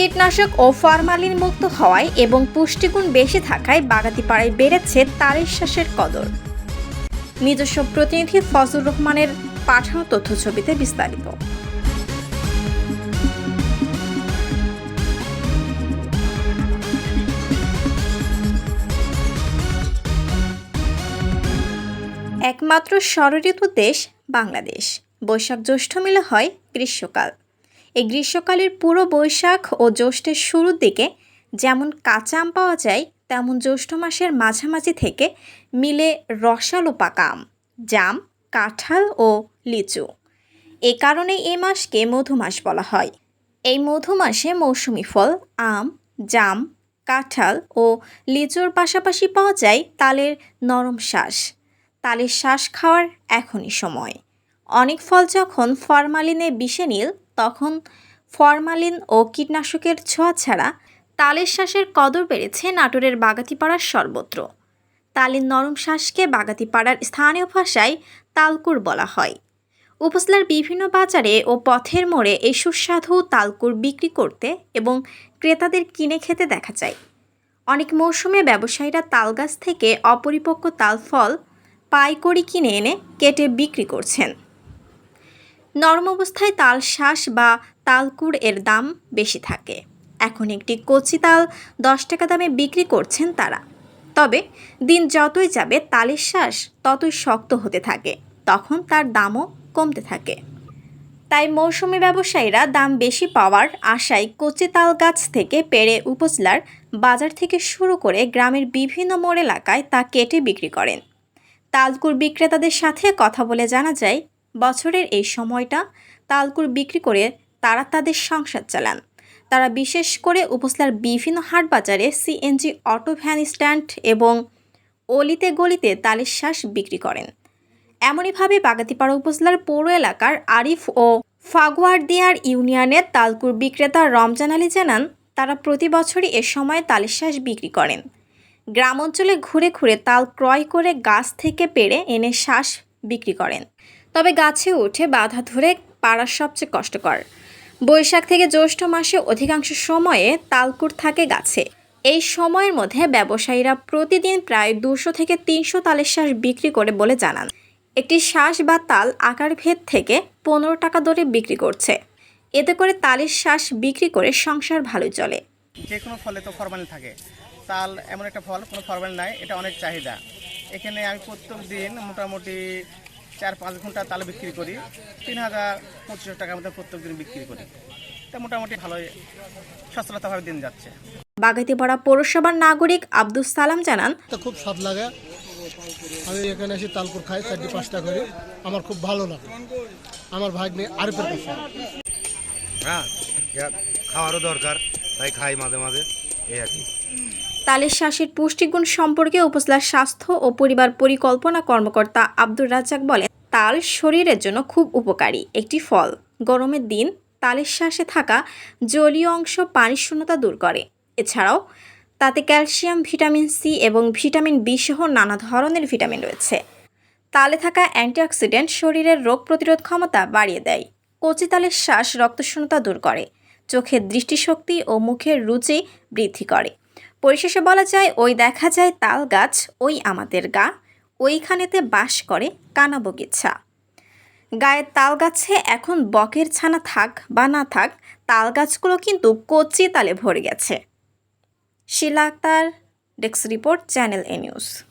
কীটনাশক ও ফরমালিন মুক্ত হওয়ায় এবং পুষ্টিগুণ বেশি থাকায় বাগাতিপাড়ায় বেড়েছে তারের শ্বাসের কদর। নিজস্ব প্রতিনিধি ফজল রহমানের পাঠানো তথ্য ছবিতে বিস্তারিত। একমাত্র ষড়ঋতু দেশ বাংলাদেশ। বৈশাখ জ্যৈষ্ঠ মিলে হয় গ্রীষ্মকাল। এই গ্রীষ্মকালের পুরো বৈশাখ ও জ্যৈষ্ঠের শুরুর দিকে যেমন কাঁচা আম পাওয়া যায়, তেমন জ্যৈষ্ঠ মাসের মাঝামাঝি থেকে মিলে রসালো পাকা আম, জাম, কাঁঠাল ও লিচু। এ কারণে এ মাসকে মধুমাস বলা হয়। এই মধু মাসে মৌসুমি ফল, আম, জাম, কাঁঠাল ও লিচুর পাশাপাশি পাওয়া যায় তালের নরম শ্বাস। তালের শ্বাস খাওয়ার এখনই সময়। অনেক ফল যখন ফরমালিনে বিষে নীল তখন ফরমালিন ও কীটনাশকের ছোঁয়া ছাড়া তালের শ্বাসের কদর বেড়েছে নাটোরের বাগাতিপাড়ার সর্বত্র। তালের নরম শ্বাসকে বাগাতিপাড়ার স্থানীয় ভাষায় তালকুর বলা হয়। উপজেলার বিভিন্ন বাজারে ও পথের মোড়ে এই সুস্বাদু তালকুর বিক্রি করতে এবং ক্রেতাদের কিনে খেতে দেখা যায়। অনেক মৌসুমে ব্যবসায়ীরা তালগাছ থেকে অপরিপক্ক তাল ফল পাইকড়ি কিনে এনে কেটে বিক্রি করছেন। নরম অবস্থায় তাল শ্বাস বা তালকুড় এর দাম বেশি থাকে। এখন একটি কচি তাল দশ টাকা দামে বিক্রি করছেন তারা। তবে দিন যতই যাবে তালের শ্বাস ততই শক্ত হতে থাকে, তখন তার দামও কমতে থাকে। তাই মৌসুমি ব্যবসায়ীরা দাম বেশি পাওয়ার আশায় কচি তাল গাছ থেকে পেরে উপজেলার বাজার থেকে শুরু করে গ্রামের বিভিন্ন মোড় এলাকায় তা কেটে বিক্রি করেন। তালকুর বিক্রেতাদের সাথে কথা বলে জানা যায় বছরের এই সময়টা তালকুর বিক্রি করে তারা তাদের সংসার চালান। তারা বিশেষ করে উপজেলার বিভিন্ন হাট বাজারে সিএনজি, অটো, ভ্যান স্ট্যান্ড এবং অলিতে গলিতে তালের শ্বাস বিক্রি করেন। এমনইভাবে বাগাতিপাড়া উপজেলার পৌর এলাকার আরিফ ও ফাগুয়ারদিয়ার ইউনিয়নের তালকুর বিক্রেতা রমজান আলী জানান, তারা প্রতি বছরই এ সময় তালের শ্বাস বিক্রি করেন। গ্রাম অঞ্চলে ঘুরে ঘুরে তাল ক্রয় করে গাছ থেকে পেড়ে এনে শ্বাস বিক্রি করেন। তবে গাছে উঠে বাধা ধরে পাড়া সবচেয়ে কষ্টকর। বৈশাখ থেকে জ্যৈষ্ঠ মাসে অধিকাংশ সময়ে তালকুট থাকে গাছে। এই সময়ের মধ্যে ব্যবসায়ীরা প্রতিদিন প্রায় দুশো থেকে তিনশো তালের শ্বাস বিক্রি করে বলে জানান। একটি শ্বাস বা তাল আকার ভেদ থেকে পনেরো টাকা দরে বিক্রি করছে। এতে করে তালের শ্বাস বিক্রি করে সংসার ভালো চলে। যে কোনো ফলে তো ফরমালিন থাকে। তাল এমন একটা ফল, কোনো ফরমালিন নাই, এটা অনেক চাহিদা। এখানে আমি প্রত্যেক দিন মোটামুটি চার পাঁচ ঘণ্টা তাল বিক্রি করি তিন হাজার পঁচিশশো টাকার মধ্যে প্রত্যেক দিন বিক্রি করি। তা মোটামুটি ভালোই সচ্ছলতাভাবে দিন যাচ্ছে। বাগাতিপাড়া পৌরসভার নাগরিক আব্দুস সালাম জানান তো খুব স্বাদ লাগে। আমি এখানে এসে তালপুর খাই চারটি পাঁচটা করে। আমার খুব ভালো লাগে। আমার ভাগ্নে আরিফের কাছে। হ্যাঁ খাওয়ারও দরকার তাই খাই মাঝে মাঝে এই আর কি। তালের শ্বাসের পুষ্টিগুণ সম্পর্কে উপজেলার স্বাস্থ্য ও পরিবার পরিকল্পনা কর্মকর্তা আব্দুর রাজ্জাক বলেন তাল শরীরের জন্য খুব উপকারী। একটি ফল, গরমের দিন, তালের শ্বাসে থাকা জলীয় অংশ পানির শূন্যতা দূর করে। এছাড়াও, তাতে ক্যালসিয়াম, ভিটামিন সি এবং ভিটামিন বি সহ নানা ধরনের ভিটামিন রয়েছে। তালে থাকা অ্যান্টিঅক্সিডেন্ট শরীরের রোগ প্রতিরোধ ক্ষমতা বাড়িয়ে দেয়। কচি তালের শ্বাস রক্তশূন্যতা দূর করে। চোখের দৃষ্টিশক্তি ও মুখের রুচি বৃদ্ধি করে। পরিশেষে বলা যায়, ওই দেখা যায় তাল গাছ, ওই আমাদের গা। ওইখানেতে বাস করে কানা গায়ে তাল গাছে এখন বকের ছানা থাক বা না থাক তাল গাছগুলো কিন্তু কচি তালে ভরে গেছে। Shila Akter desk report, channel A news.